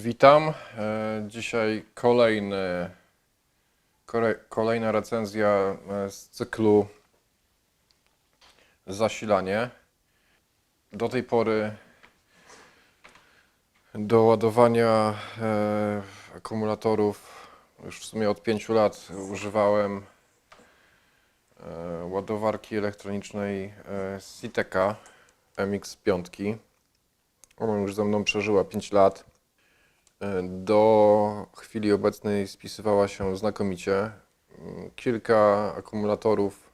Witam. E, Dzisiaj kolejny, kolejna recenzja e, z cyklu Zasilanie. Do tej pory do ładowania e, akumulatorów już w sumie od 5 lat używałem ładowarki elektronicznej Siteka MX5. Ona już ze mną przeżyła 5 lat. E, Do chwili obecnej spisywała się znakomicie. Mm, Kilka akumulatorów,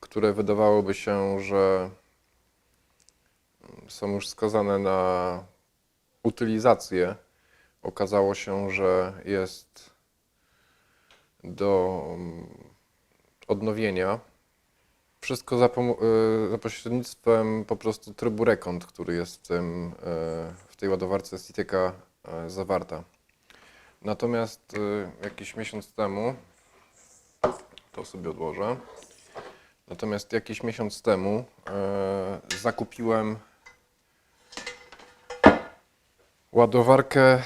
które wydawałoby się, że mm, są już skazane na utylizację, okazało się, że jest do mm, odnowienia. Wszystko za, y, za pośrednictwem po prostu trybu rekont, który jest w, tym, y, w tej ładowarce Citeka y, zawarta. Natomiast y, jakiś miesiąc temu, to sobie odłożę, natomiast jakiś miesiąc temu y, zakupiłem ładowarkę,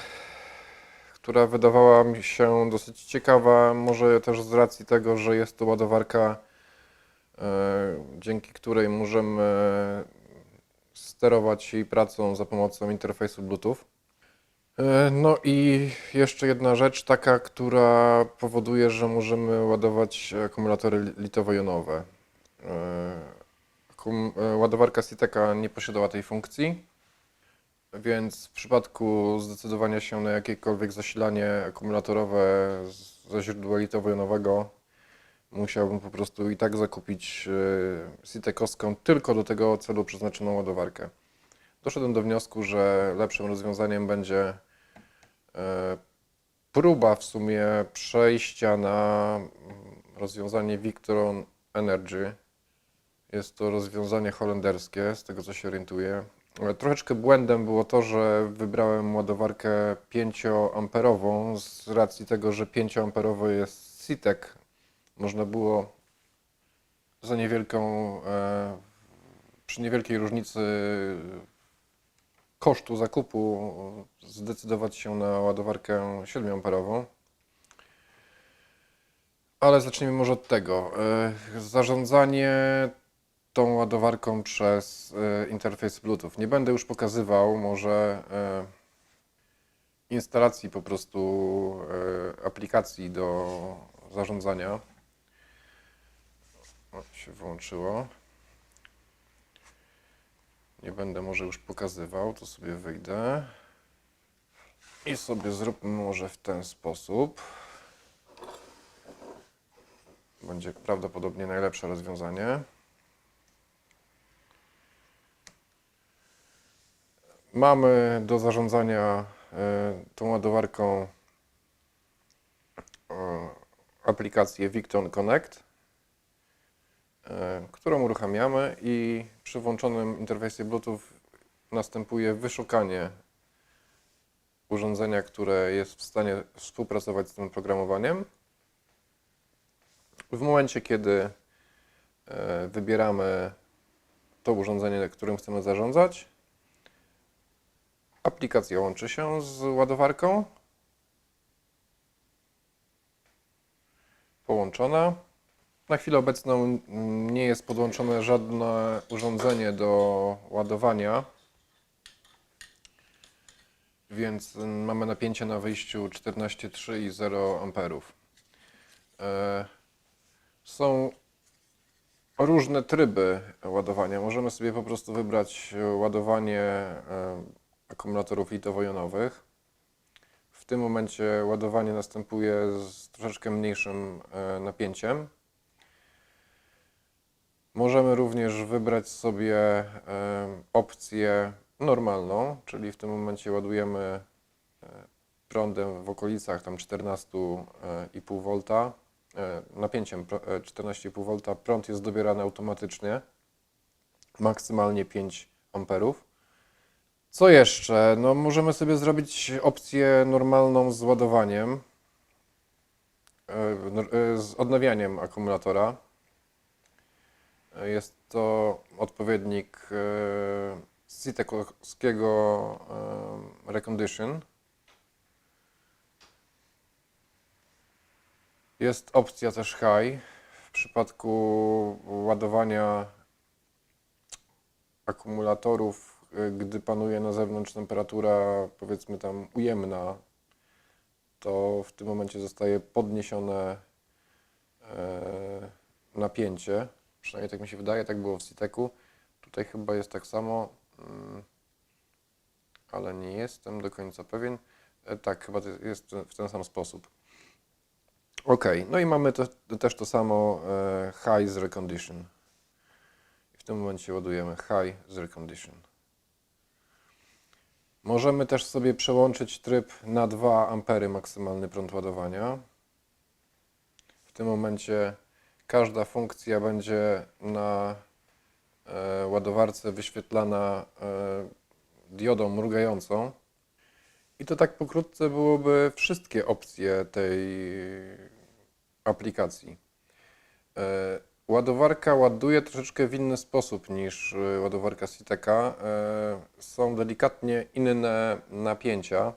która wydawała mi się dosyć ciekawa, może też z racji tego, że jest to ładowarka e, dzięki której możemy sterować jej pracą za pomocą interfejsu Bluetooth. E, No i jeszcze jedna rzecz taka, która powoduje, że możemy ładować akumulatory li- litowo-jonowe. E, e, Ładowarka Citeka nie posiadała tej funkcji, więc w przypadku zdecydowania się na jakiekolwiek zasilanie akumulatorowe ze źródła litowo-jonowego musiałbym po prostu i tak zakupić Citekowską tylko do tego celu przeznaczoną ładowarkę. Doszedłem do wniosku, że lepszym rozwiązaniem będzie e, próba w sumie przejścia na mm, rozwiązanie Victron Energy. Jest to rozwiązanie holenderskie, z tego co się orientuję. E, Troszeczkę błędem było to, że wybrałem ładowarkę 5-amperową z racji tego, że 5-amperowy jest Citek, można było za niewielką, e, przy niewielkiej różnicy kosztu zakupu zdecydować się na ładowarkę 7-amperową. Ale zacznijmy może od tego. E, Zarządzanie tą ładowarką przez e, interfejs Bluetooth. Nie będę już pokazywał może e, instalacji po prostu aplikacji do zarządzania. O, się włączyło. Nie będę może już pokazywał, to sobie wyjdę. I sobie zróbmy może w ten sposób. Będzie prawdopodobnie najlepsze rozwiązanie. Mamy do zarządzania e, tą ładowarką e, aplikację Victon Connect którą uruchamiamy i przy włączonym interfejsie Bluetooth następuje wyszukanie urządzenia, które jest w stanie współpracować z tym oprogramowaniem. W momencie, kiedy e, wybieramy to urządzenie, którym chcemy zarządzać, aplikacja łączy się z ładowarką. Połączona. Na chwilę obecną nie jest podłączone żadne urządzenie do ładowania, więc mamy napięcie na wyjściu 14,3 i 0 amperów. E, Są różne tryby ładowania. Możemy sobie po prostu wybrać ładowanie e, akumulatorów litowo-jonowych. W tym momencie ładowanie następuje z troszeczkę mniejszym e, napięciem. Możemy również wybrać sobie e, opcję normalną, czyli w tym momencie ładujemy e, prądem w okolicach tam 14,5 V, e, napięciem pro- e, 14,5 V. Prąd jest dobierany automatycznie, maksymalnie 5 amperów. Co jeszcze? No, możemy sobie zrobić opcję normalną z ładowaniem, e, e, z odnawianiem akumulatora. Jest to odpowiednik e, Sitekowskiego e, Recondition. Jest opcja też high. W przypadku ładowania akumulatorów, e, gdy panuje na zewnątrz temperatura powiedzmy tam ujemna, to w tym momencie zostaje podniesione napięcie. Przynajmniej tak mi się wydaje, tak było w Citeku. Tutaj chyba jest tak samo, mm, ale nie jestem do końca pewien. E, Tak, chyba jest w ten sam sposób. Ok, no i mamy to, też to samo e, high z recondition. W tym momencie ładujemy high z recondition. Możemy też sobie przełączyć tryb na 2 ampery maksymalny prąd ładowania. W tym momencie każda funkcja będzie na e, ładowarce wyświetlana e, diodą mrugającą. I to tak pokrótce byłoby wszystkie opcje tej aplikacji. E, Ładowarka ładuje troszeczkę w inny sposób niż ładowarka. E, Są delikatnie inne napięcia.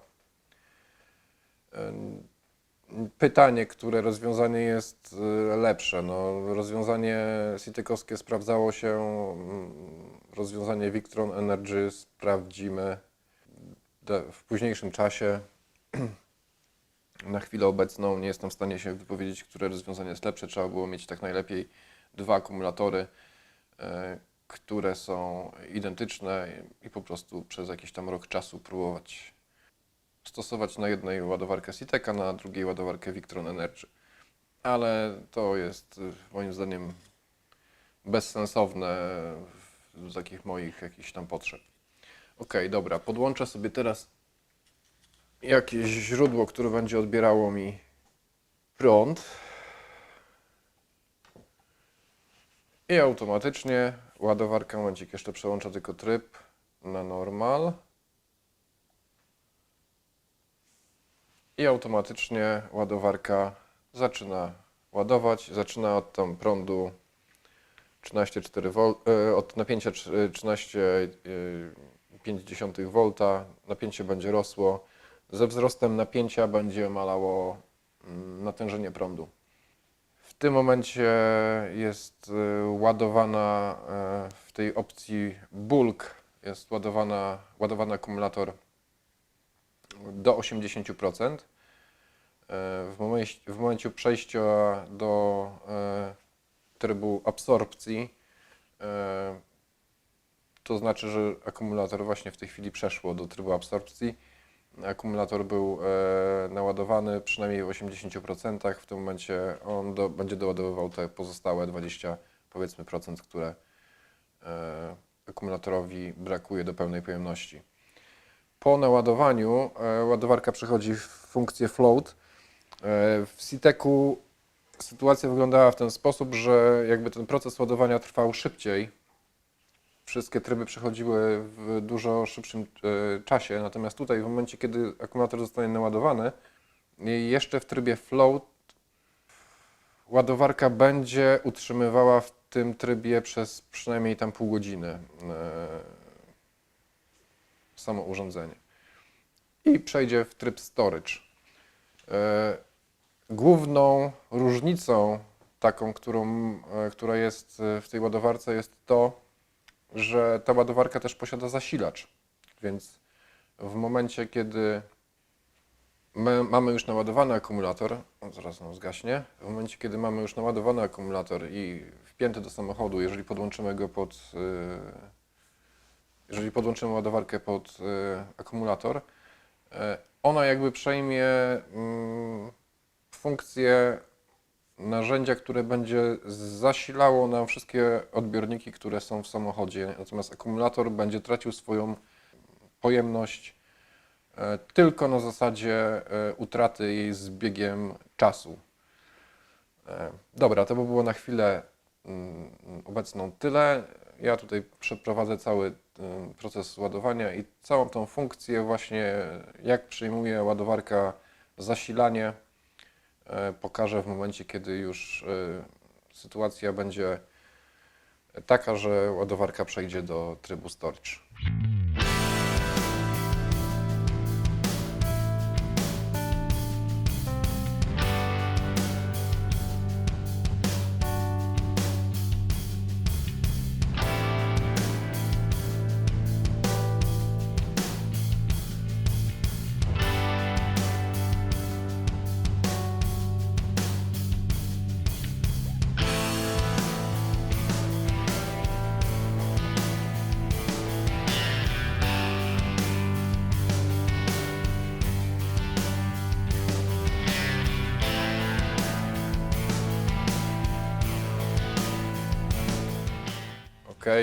Pytanie, które rozwiązanie jest e, lepsze. No, rozwiązanie Citekowskie sprawdzało się, mm, rozwiązanie Victron Energy sprawdzimy w późniejszym czasie. Na chwilę obecną nie jestem w stanie się wypowiedzieć, które rozwiązanie jest lepsze. Trzeba było mieć tak najlepiej dwa akumulatory, e, które są identyczne i po prostu przez jakiś tam rok czasu próbować stosować na jednej ładowarkę Citeka, na drugiej ładowarkę Victron Energy. Ale to jest y, moim zdaniem bezsensowne z takich moich jakichś tam potrzeb. Ok, dobra, podłączę sobie teraz jakieś źródło, które będzie odbierało mi prąd. I automatycznie ładowarka, momencik, jeszcze przełączę tylko tryb na normal. I automatycznie ładowarka zaczyna ładować, zaczyna od tam prądu 13,4 V, e, od napięcia tr- 13,5 V, napięcie będzie rosło. Ze wzrostem napięcia będzie malało mm, natężenie prądu. W tym momencie jest ładowana e, w tej opcji bulk, jest ładowana, ładowany akumulator do 80%. E, W momencie, w momencie przejścia do e, trybu absorpcji, e, to znaczy, że akumulator właśnie w tej chwili przeszło do trybu absorpcji. Akumulator był naładowany przynajmniej w 80%. W tym momencie on do, będzie doładowywał te pozostałe 20 powiedzmy procent, które akumulatorowi brakuje do pełnej pojemności. Po naładowaniu e, ładowarka przechodzi w funkcję float. E, w Citeku sytuacja wyglądała w ten sposób, że jakby ten proces ładowania trwał szybciej. Wszystkie tryby przechodziły w dużo szybszym e, czasie, natomiast tutaj w momencie, kiedy akumulator zostanie naładowany, jeszcze w trybie float ładowarka będzie utrzymywała w tym trybie przez przynajmniej tam pół godziny samo urządzenie. I przejdzie w tryb storage. E, Główną różnicą taką, którą, e, która jest e, w tej ładowarce jest to, że ta ładowarka też posiada zasilacz. Więc w momencie, kiedy my mamy już naładowany akumulator, o, zaraz on zgaśnie, w momencie, kiedy mamy już naładowany akumulator i wpięty do samochodu, jeżeli podłączymy go pod, jeżeli podłączymy ładowarkę pod e, akumulator, e, ona jakby przejmie mm, funkcję narzędzia, które będzie zasilało nam wszystkie odbiorniki, które są w samochodzie. Natomiast akumulator będzie tracił swoją pojemność e, tylko na zasadzie utraty jej z biegiem czasu. Dobra, to by było na chwilę mm, obecną tyle. Ja tutaj przeprowadzę cały mm, proces ładowania i całą tą funkcję właśnie, jak przyjmuje ładowarka zasilanie, e, pokażę w momencie, kiedy już e, sytuacja będzie taka, że ładowarka przejdzie do trybu storage.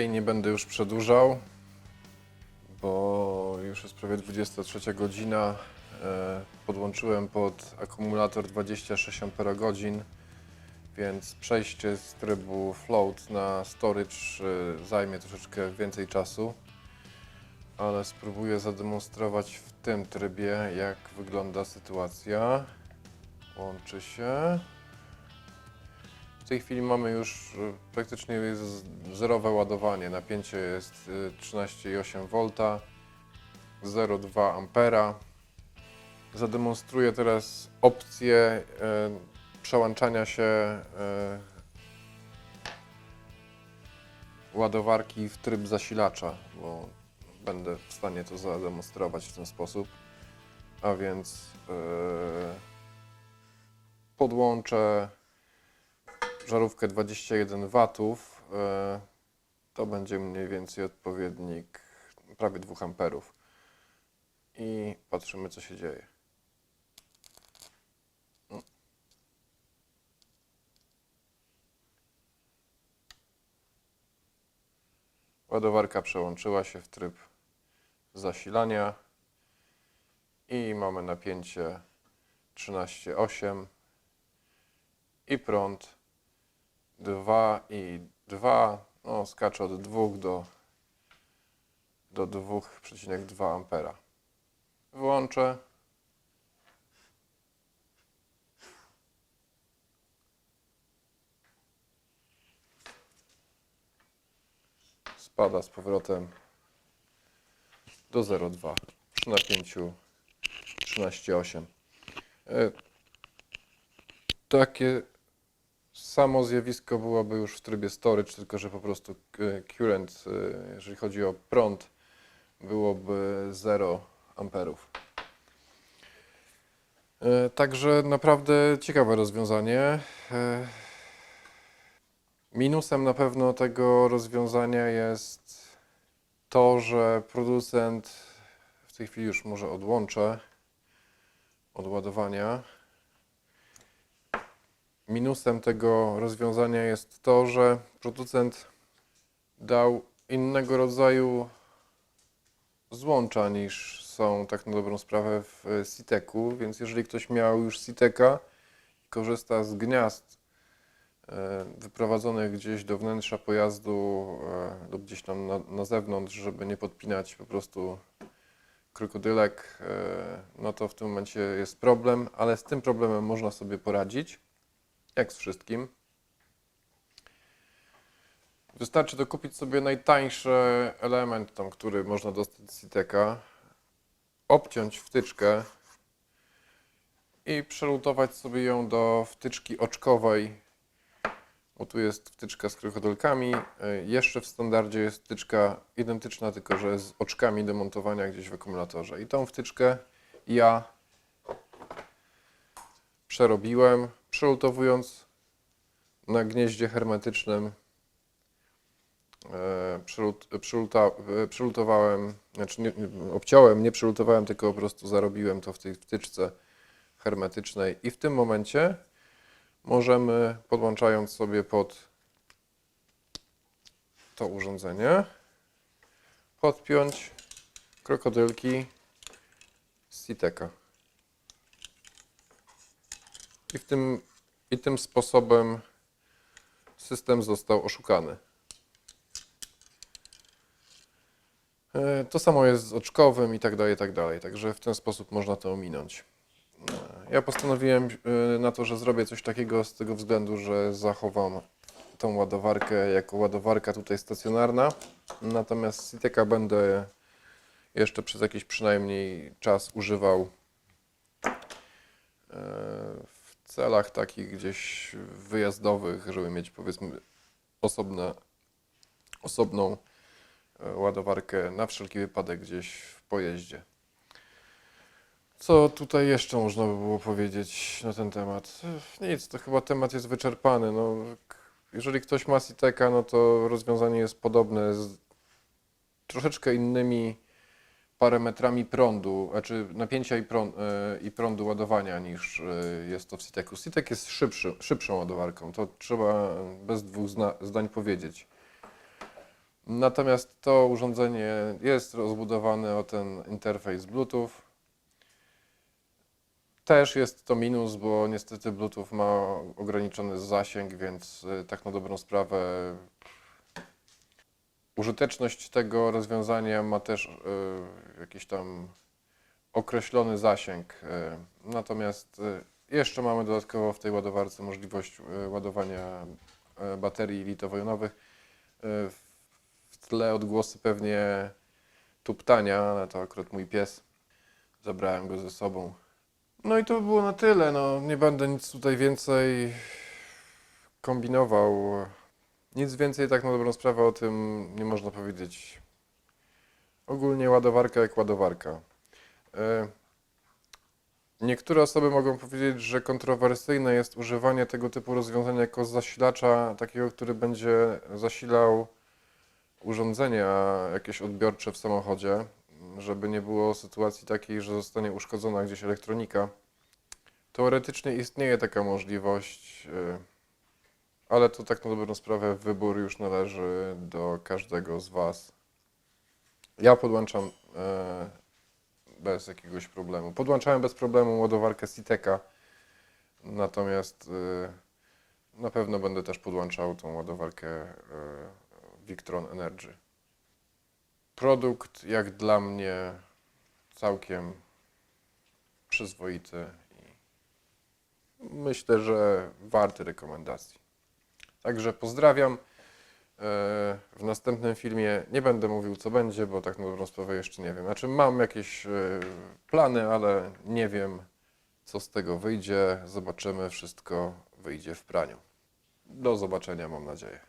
Nie będę już przedłużał, bo już jest prawie 23 godzina. E, Podłączyłem pod akumulator 26 Ah, więc przejście z trybu float na storage e, zajmie troszeczkę więcej czasu, ale spróbuję zademonstrować w tym trybie, jak wygląda sytuacja. Łączy się. W tej chwili mamy już y, praktycznie zerowe ładowanie. Napięcie jest y, 13,8 V, 0,2 ampera. Zademonstruję teraz opcję y, przełączania się y, ładowarki w tryb zasilacza, bo będę w stanie to zademonstrować w ten sposób. A więc podłączę żarówkę 21 watów, e, to będzie mniej więcej odpowiednik prawie 2 amperów. I patrzymy, co się dzieje. Ładowarka przełączyła się w tryb zasilania i mamy napięcie 13,8 i prąd 2 i 2, no skacze od 2 do, do 2,2 ampera. Wyłączę. Spada z powrotem do 0,2 przy napięciu 13,8. E, Takie samo zjawisko byłoby już w trybie storage, tylko że po prostu current, e, jeżeli chodzi o prąd, byłoby 0 amperów. E, Także naprawdę ciekawe rozwiązanie. E, Minusem na pewno tego rozwiązania jest to, że producent w tej chwili już może odłączę od ładowania. Minusem tego rozwiązania jest to, że producent dał innego rodzaju złącza niż są tak na dobrą sprawę w e, Siteku, więc jeżeli ktoś miał już Siteka i korzysta z gniazd e, wyprowadzonych gdzieś do wnętrza pojazdu e, lub gdzieś tam na, na zewnątrz, żeby nie podpinać po prostu krokodylek, no to w tym momencie jest problem, ale z tym problemem można sobie poradzić, jak z wszystkim. Wystarczy dokupić sobie najtańszy element, tam, który można dostać z Siteka, obciąć wtyczkę i przelutować sobie ją do wtyczki oczkowej, bo tu jest wtyczka z krokodylkami. Y, Jeszcze w standardzie jest wtyczka identyczna, tylko że z oczkami do montowania gdzieś w akumulatorze. I tą wtyczkę ja przerobiłem, przelutowując na gnieździe hermetycznym e, przelut, przeluta, e, przelutowałem, znaczy nie, obciąłem, nie przelutowałem, tylko po prostu zarobiłem to w tej wtyczce hermetycznej i w tym momencie możemy, podłączając sobie pod to urządzenie, podpiąć krokodylki z Siteka. I, w tym, I tym sposobem system został oszukany. E, To samo jest z oczkowym i tak dalej, i tak dalej. Także w ten sposób można to ominąć. E, Ja postanowiłem e, na to, że zrobię coś takiego z tego względu, że zachowam tą ładowarkę jako ładowarka tutaj stacjonarna. Natomiast Siteka będę jeszcze przez jakiś przynajmniej czas używał celach takich gdzieś wyjazdowych, żeby mieć powiedzmy osobne, osobną e, ładowarkę na wszelki wypadek gdzieś w pojeździe. Co tutaj jeszcze można by było powiedzieć na ten temat? Nic, to chyba temat jest wyczerpany. No, jeżeli ktoś ma Siteka, no to rozwiązanie jest podobne z troszeczkę innymi parametrami prądu, znaczy napięcia i, prąd, e, i prądu ładowania niż e, jest to w Siteku. Sitek jest szybszy, szybszą ładowarką, to trzeba bez dwóch zna, zdań powiedzieć. Natomiast to urządzenie jest rozbudowane o ten interfejs Bluetooth. Też jest to minus, bo niestety Bluetooth ma ograniczony zasięg, więc y, tak na dobrą sprawę użyteczność tego rozwiązania ma też y, jakiś tam określony zasięg. y, Natomiast y, jeszcze mamy dodatkowo w tej ładowarce możliwość ładowania baterii litowo-jonowych. W tle odgłosy pewnie tuptania, ale to akurat mój pies. Zabrałem go ze sobą. No i to by było na tyle. No, nie będę nic tutaj więcej kombinował. Nic więcej tak na dobrą sprawę o tym nie można powiedzieć. Ogólnie ładowarka jak ładowarka. E, Niektóre osoby mogą powiedzieć, że kontrowersyjne jest używanie tego typu rozwiązania jako zasilacza, takiego, który będzie zasilał urządzenia jakieś odbiorcze w samochodzie, żeby nie było sytuacji takiej, że zostanie uszkodzona gdzieś elektronika. Teoretycznie istnieje taka możliwość, y, ale to tak na dobrą sprawę wybór już należy do każdego z Was. Ja podłączam e, bez jakiegoś problemu. Podłączałem bez problemu ładowarkę Citeka, natomiast y, na pewno będę też podłączał tą ładowarkę y, Victron Energy. Produkt jak dla mnie całkiem przyzwoity i myślę, że warty rekomendacji. Także pozdrawiam. E, W następnym filmie nie będę mówił, co będzie, bo tak na dobrą sprawę jeszcze nie wiem. Znaczy, mam jakieś e, plany, ale nie wiem, co z tego wyjdzie. Zobaczymy, wszystko wyjdzie w praniu. Do zobaczenia, mam nadzieję.